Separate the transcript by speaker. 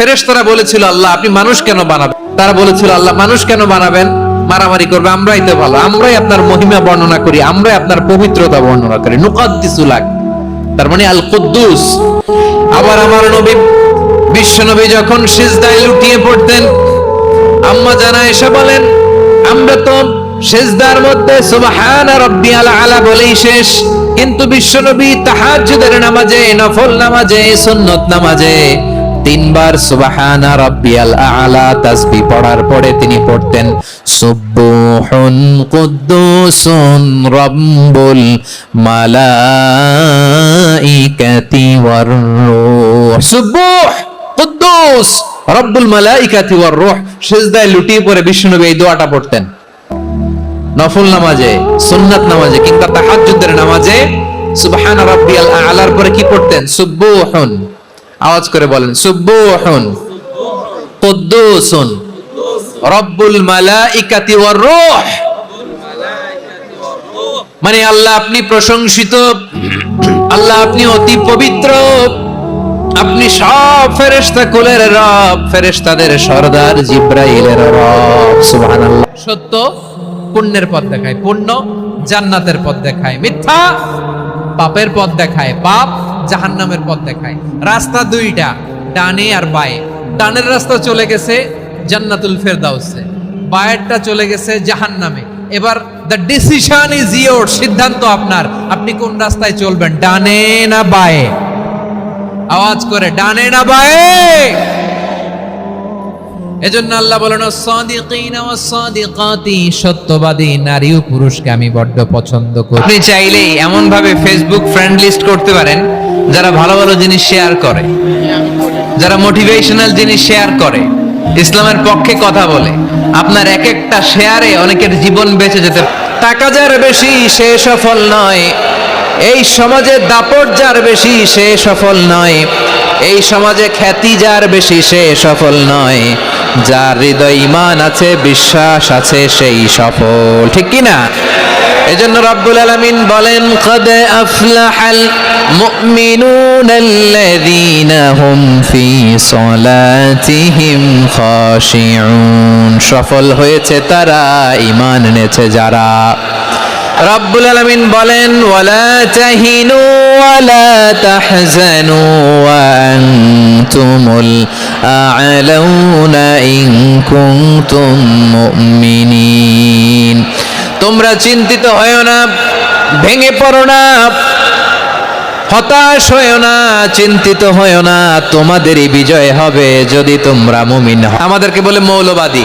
Speaker 1: ফেরেশতারা বলেছিল, আল্লাহ, আপনি মানুষ কেন বানাবেন? তারা বলেছিল, আল্লাহ, মানুষ কেন বানাবেন? মারামারি করবে, আমরাই তো ভালো। আমরাই আপনার মহিমা বর্ণনা করি, আমরাই আপনার পবিত্রতা বর্ণনা করি। নুকাদ্দিসুলাক তার মানে আল কুদ্দুস আবার আমার নবী বিশ্বনবী যখন সিজদায় লুটিয়ে পড়তেন, আম্মা জানা এসে বলেন, আমরা তো সেজদার মধ্যে সুবহান রাব্বিয়াল আলা বলেই শেষ। কিন্তু বিশ্বনবী তাহাজ্জুদের নামাজে, নফল নামাজে, সুন্নত নামাজে তিনবার সুবহান রাব্বিয়াল আলা তাসবি পড়ার পরে তিনি পড়তেন, সুবহুন কুদ্দুসুন রাব্বুল মালাইকাতি ওয়ার রূহ সুবহ, কুদ্দুস, রব্বুল মালাইকাতি ওয়ার রূহ সিজদায় লুটিয়ে পড়ে বিষ্ণুনবী এই দোয়াটা পড়তেন। নফল নামাজে, সুন্নাত নামাজে কিংবা তাহাজ্জুদের নামাজে, সুবহান রাব্বিয়াল আলার পরে কি পড়তেন? সুবহুন আওয়াজ করে বলেন, সুবহুন, কুদ্দুসুন, রব্বুল মালাইকাতি ওয়ার রূহ। মানে আল্লাহ আপনি প্রশংসিত, আল্লাহ আপনি অতি পবিত্র, আপনি সব ফেরেশতা কুলের রব, ফেরেশতাদের সর্দার জিব্রাইলের রব, সুবহানাল্লাহ। সত্য, পুণ্যের পথ দেখায় পুণ্য, জান্নাতের পথ দেখায় মিথ্যা, পাপের পথ দেখায় পাপ জাহান্নামের পথ দেখায়। রাস্তা দুইটা, ডানে আর বায়ে। ডানের রাস্তা চলে গেছে জান্নাতুল ফেরদাউসে। বায়েরটা চলে গেছে জাহান্নামে। এবার দ্য ডিসিশন ইজ ইয়োর সিদ্ধান্ত আপনার। আপনি কোন রাস্তায় চলবেন, ডানে না বায়ে? আওয়াজ করে, ডানে না বায়ে? এজন্য আল্লাহ বলেন সত্যবাদী নারী ও পুরুষকে আমি বড্ড পছন্দ করি। আপনি চাইলেই এমন ভাবে ফেসবুক ফ্রেন্ড লিস্ট করতে পারেন, যারা ভালো ভালো জিনিস শেয়ার করে, যারা মোটিভেশনাল জিনিস শেয়ার করে, ইসলামের পক্ষে কথা বলে। আপনার এক একটা শেয়ারে অনেকের জীবন বেঁচে যেতে টাকা যার বেশি, সে সফল নয়। এই সমাজে দাপট যার বেশি, সে সফল নয়। এই সমাজে খ্যাতি যার বেশি, সে সফল নয়। যার হৃদয় ইমান আছে, বিশ্বাস আছে, সেই সফল। ঠিক কি না? এজন্য রব্বুল আলামিন বলেন, কদ আফলাহাল মুমিনুন আল্লাযীনা হুম ফি সলাতিহিম খাশিউন। সফল হয়েছে তারা, ঈমান এনেছে যারা। রব্বুল আলামিন বলেন, ওয়ালা তাহিনু ওয়ালা তাহজানু ওয়া আনতুমুল আ'লাউনা ইন কুনতুম মুমিনিন। তোমরা চিন্তিত হয়েও না, ভেঙে পড়ো না, হতাশ হয়েও না, চিন্তিত হয়েও না, তোমাদেরই বিজয় হবে যদি তোমরা মুমিন আমাদেরকে বলে মৌলবাদী।